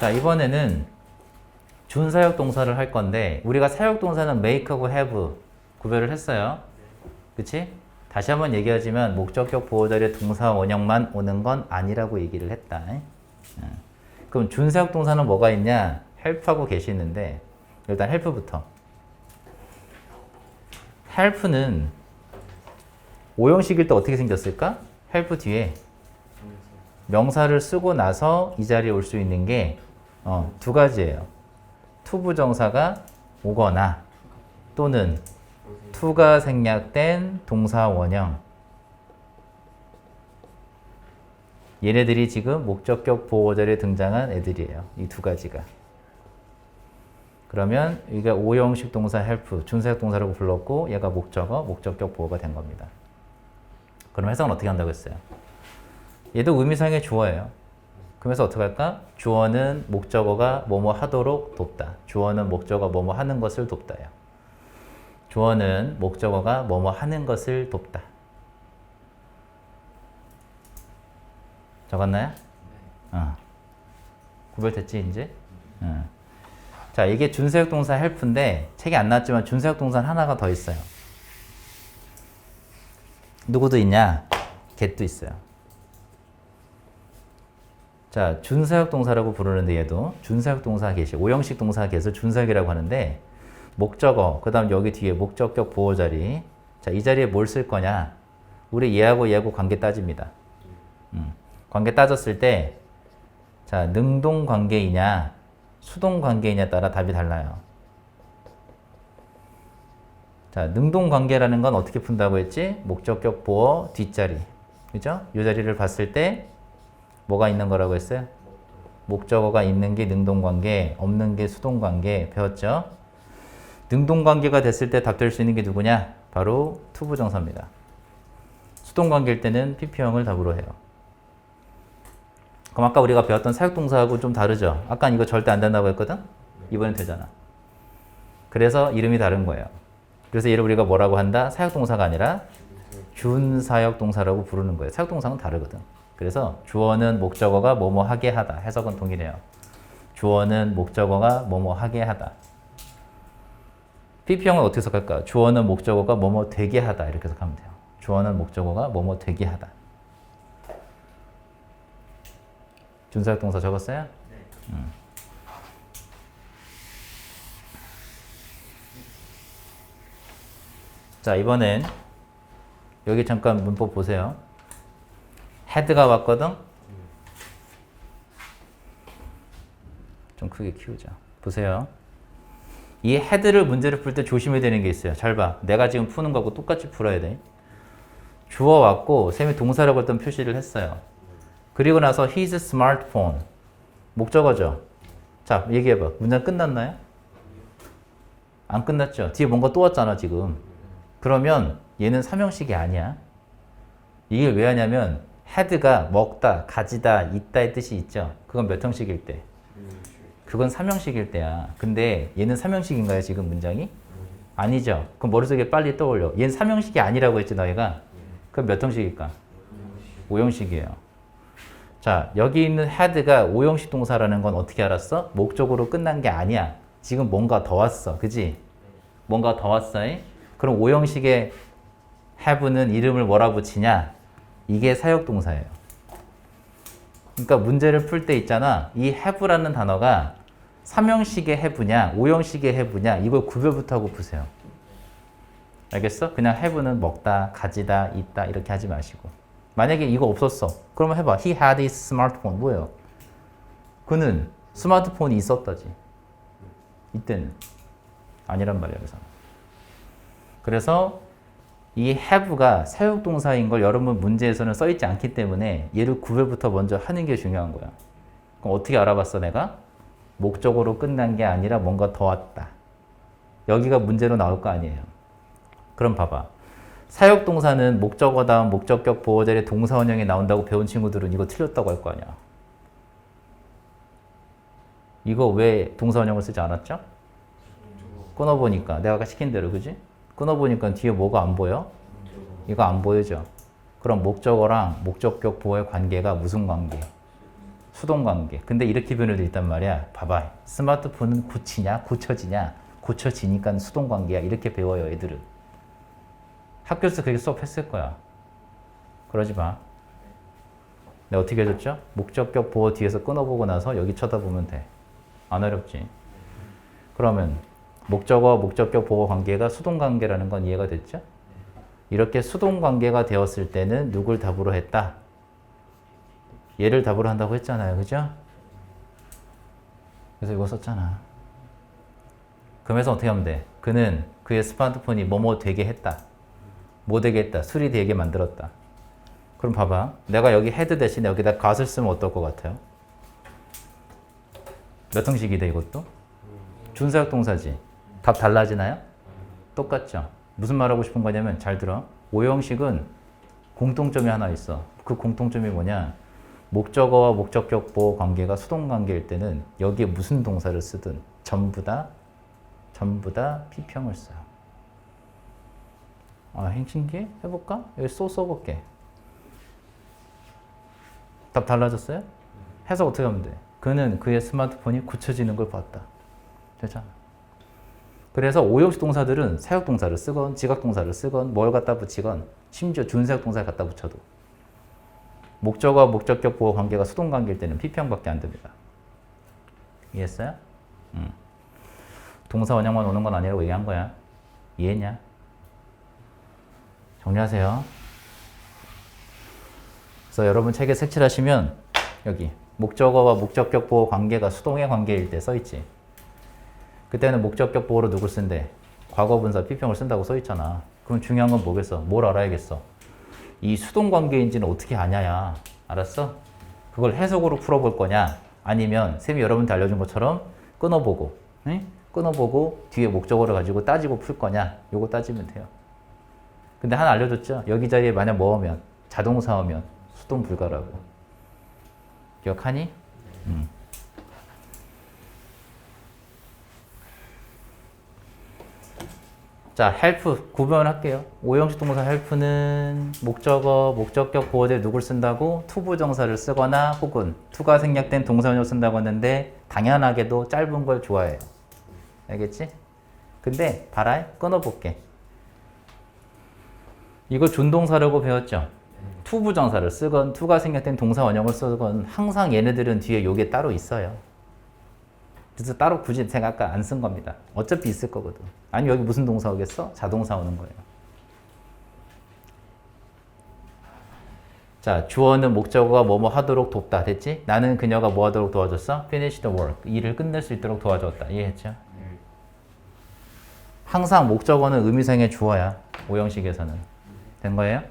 자, 이번에는 준 사역 동사를 할 건데 우리가 사역 동사는 make하고 have 구별을 했어요. 그치? 다시 한번 얘기하지만 목적격 보호자리에 동사 원형만 오는 건 아니라고 얘기를 했다. 어. 그럼 준 사역 동사는 뭐가 있냐? help하고 계시는데 일단 help부터. help는 오형식일 때 어떻게 생겼을까? help 뒤에 명사를 쓰고 나서 이 자리에 올 수 있는 게 어, 두 가지예요. 투부정사가 오거나 또는 투가 생략된 동사 원형. 얘네들이 지금 목적격 보호절에 등장한 애들이에요. 이 두 가지가. 그러면 이게 오형식 동사 help, 준사역 동사라고 불렀고 얘가 목적어, 목적격 보호가 된 겁니다. 그럼 해석은 어떻게 한다고 했어요? 얘도 의미상의 주어예요. 그러면서 어떻게 할까? 주어는 목적어가 뭐뭐 하도록 돕다. 주어는 목적어 뭐뭐 하는 것을 돕다요. 주어는 목적어가 뭐뭐 하는 것을 돕다. 적었나요? 어. 구별됐지 이제? 어. 자 이게 준사역 동사 help인데 책에 안 나왔지만 준사역 동사는 하나가 더 있어요. 누구도 있냐? get도 있어요. 자, 준사역 동사라고 부르는데 얘도 준사역 동사 get이 오형식 동사 get을 준사역이라고 하는데 목적어, 그 다음 여기 뒤에 목적격 보호 자리. 자, 이 자리에 뭘 쓸 거냐? 우리 얘하고 얘하고 관계 따집니다. 음, 관계 따졌을 때 자, 능동 관계이냐, 수동 관계이냐에 따라 답이 달라요. 자, 능동 관계라는 건 어떻게 푼다고 했지? 목적격 보어 뒷자리. 그죠? 이 자리를 봤을 때 뭐가 있는 거라고 했어요? 목적어가 있는 게 능동 관계, 없는 게 수동 관계 배웠죠? 능동 관계가 됐을 때 답될 수 있는 게 누구냐? 바로 투부정사입니다. 수동 관계일 때는 PP형을 답으로 해요. 그럼 아까 우리가 배웠던 사역동사하고 좀 다르죠? 아까 이거 절대 안 된다고 했거든? 이번엔 되잖아. 그래서 이름이 다른 거예요. 그래서 얘를 우리가 뭐라고 한다? 사역동사가 아니라 준사역동사라고 부르는 거예요. 사역동사는 다르거든. 그래서 주어는 목적어가 뭐뭐 하게 하다. 해석은 동일해요. 주어는 목적어가 뭐뭐 하게 하다. PP형은 어떻게 해석할까? 주어는 목적어가 뭐뭐 되게 하다. 이렇게 해석하면 돼요. 주어는 목적어가 뭐뭐 되게 하다. 준사역 동사 적었어요? 음. 자, 이번엔 여기 잠깐 문법 보세요. 헤드가 왔거든? 좀 크게 키우자. 보세요. 이 헤드를 문제를 풀 때 조심해야 되는 게 있어요. 잘 봐. 내가 지금 푸는 거하고 똑같이 풀어야 돼. 주어 왔고, 쌤이 동사라고 했던 표시를 했어요. 그리고 나서 his smartphone. 목적어죠. 자, 얘기해 봐. 문장 끝났나요? 안 끝났죠? 뒤에 뭔가 또 왔잖아, 지금. 그러면 얘는 삼형식이 아니야. 이게 왜 하냐면 헤드가 먹다, 가지다, 있다의 뜻이 있죠. 그건 몇 형식일 때? 그건 삼형식일 때야. 근데 얘는 삼형식인가요, 지금 문장이? 아니죠. 그럼 머릿속에 빨리 떠올려. 얘는 삼형식이 아니라고 했지, 너희가? 그럼 몇 형식일까? 오형식이에요. 자, 여기 있는 헤드가 오형식 동사라는 건 어떻게 알았어? 목적으로 끝난 게 아니야. 지금 뭔가 더 왔어. 그지? 뭔가 더 왔어. 이? 그럼 오형식의 have는 이름을 뭐라 붙이냐? 이게 사역동사예요. 그러니까 문제를 풀 때 있잖아. 이 have라는 단어가 삼형식의 have냐, 오형식의 have냐, 이걸 구별부터 하고 푸세요. 알겠어? 그냥 have는 먹다, 가지다, 있다 이렇게 하지 마시고. 만약에 이거 없었어. 그러면 해봐. He had his smartphone. 뭐예요? 그는 스마트폰이 있었다지. 이때는. 아니란 말이야, 그래서. 그래서 이 have가 사용동사인 걸 여러분 문제에서는 써있지 않기 때문에 얘를 구별부터 먼저 하는 게 중요한 거야. 그럼 어떻게 알아봤어, 내가? 목적으로 끝난 게 아니라 뭔가 더 왔다. 여기가 문제로 나올 거 아니에요. 그럼 봐봐. 사역동사는 목적어 다음 목적격 보호절에 동사원형에 나온다고 배운 친구들은 이거 틀렸다고 할 거 아니야. 이거 왜 동사원형을 쓰지 않았죠? 끊어보니까 내가 아까 시킨 대로 그지? 끊어보니까 뒤에 뭐가 안 보여? 이거 안 보이죠? 그럼 목적어랑 목적격 보호의 관계가 무슨 관계? 수동 관계. 근데 이렇게 변해도 있단 말이야. 봐봐. 스마트폰은 고치냐, 고쳐지냐, 고쳐지니까 수동 관계야. 이렇게 배워요, 애들은. 학교에서 그렇게 수업했을 거야. 그러지 마. 내가 어떻게 해줬죠? 목적격 보호 뒤에서 끊어보고 나서 여기 쳐다보면 돼. 안 어렵지. 그러면 목적어, 목적격 보호 관계가 수동 관계라는 건 이해가 됐죠? 이렇게 수동 관계가 되었을 때는 누굴 답으로 했다? 얘를 답으로 한다고 했잖아요. 그죠? 그래서 이거 썼잖아. 그러면서 어떻게 하면 돼? 그는 그의 스마트폰이 뭐뭐 되게 했다. 뭐 되게 했다. 술이 되게 만들었다. 그럼 봐봐. 내가 여기 헤드 대신에 여기다 gat을 쓰면 어떨 것 같아요? 몇 형식이 돼 이것도? 준사역 동사지. 답 달라지나요? 똑같죠. 무슨 말하고 싶은 거냐면 잘 들어. 오형식은 공통점이 하나 있어. 그 공통점이 뭐냐? 목적어와 목적격 보호 관계가 수동 관계일 때는 여기에 무슨 동사를 쓰든 전부 다 전부 다 피평을 써요. 아, 행신기 해볼까? 여기 써 써볼게. 답 달라졌어요? 해석 어떻게 하면 돼? 그는 그의 스마트폰이 고쳐지는 걸 봤다. 되잖아. 그래서 오형식 동사들은 사역 동사를 쓰건 지각 동사를 쓰건 뭘 갖다 붙이건 심지어 준사역 동사를 갖다 붙여도 목적어와 목적격 보호 관계가 수동 관계일 때는 피평밖에 안 됩니다. 이해했어요? 음. 동사 원형만 오는 건 아니라고 얘기한 거야. 이해했냐? 정리하세요. 그래서 여러분 책에 색칠하시면 여기 목적어와 목적격 보호 관계가 수동의 관계일 때 써있지. 그때는 목적격 보호로 누굴 쓴대? 과거 분사 피평을 쓴다고 써 있잖아. 그럼 중요한 건 뭐겠어? 뭘 알아야겠어? 이 수동 관계인지는 어떻게 아냐야. 알았어? 그걸 해석으로 풀어볼 거냐? 아니면 쌤이 여러분한테 알려준 것처럼 끊어보고, 응? 끊어보고 뒤에 목적어를 가지고 따지고 풀 거냐? 요거 따지면 돼요. 근데 하나 알려줬죠? 여기 자리에 만약 뭐 오면 자동사 오면 수동 불가라고. 기억하니? 자, help 구별할게요. 오형식 동사 help는 목적어, 목적격 보호대 누굴 쓴다고 투부 정사를 쓰거나 혹은 투가 생략된 동사원을 쓴다고 했는데 당연하게도 짧은 걸 좋아해요. 알겠지? 근데 봐라, 끊어볼게. 이거 준동사라고 배웠죠? 투부 정사를 쓰건 투가 생략된 동사 원형을 쓰건 항상 얘네들은 뒤에 요게 따로 있어요. 그래서 따로 굳이 제가 아까 안 쓴 겁니다. 어차피 있을 거거든. 아니 여기 무슨 동사 오겠어? 자동사 오는 거예요. 자, 주어는 목적어가 뭐뭐 하도록 돕다. 됐지? 나는 그녀가 뭐 하도록 도와줬어? finish the work. 일을 끝낼 수 있도록 도와줬다. 이해했죠? 항상 목적어는 의미상의 주어야. 오형식에서는. 된 거예요?